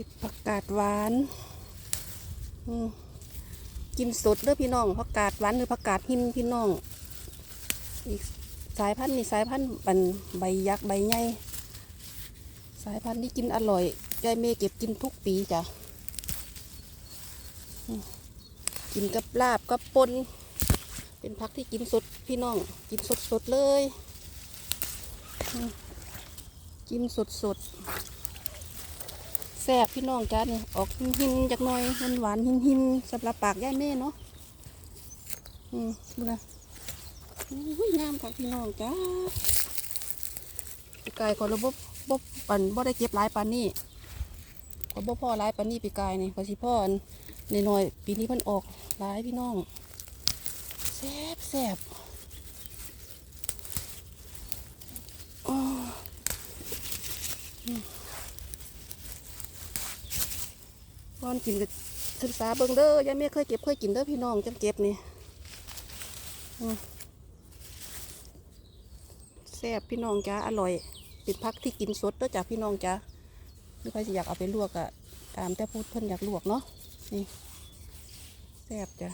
ก็บผักกาดหวานกินสดเด้อพี่น้องผักกาดหวานหรือผักกาดหินพี่น้อง อีกสายพันธุ์นี่สายพันธุ์บันใบยักษ์ใบใหญ่สายพันธุ์ที่กินอร่อยยายเมย์เก็บกินทุกปีจ้ะกินกับลาบกับปนเป็นผักที่กินสดพี่น้อง กินสดสดเลย กินสดสด แซ่บพี่น้องจ้าเนี่ยออกหินหินจากหน่อยมันหวานหินหินสำหรับปากยายเมย์เนาะอืมดูนะอุ้ยงามค่ะพี่น้องจ้าปีกายขอระบบบบปันบ่ได้เก็บหลายปานนี้ขอบ่พ่อหลายปานนี้ปีกายนี่ขอสิพ่ออันน้อยปีนี้มันออกหลายพี่น้องแซ่บแซ่บอ้ออืม ก่อนกินก็ศึกษาเบิ่งเด้อยังไม่เคยเก็บเคยกินเด้อพี่น้องจังเก็บนี่แซ่บพี่น้องจ้าอร่อยเป็นพักที่กินสดเด้อจ้าพี่น้องจ้าหรือใครอยากเอาไปลวกอะตามแต่พูดเพิ่นอยากลวกเนาะนี่แซ่บจ้ะ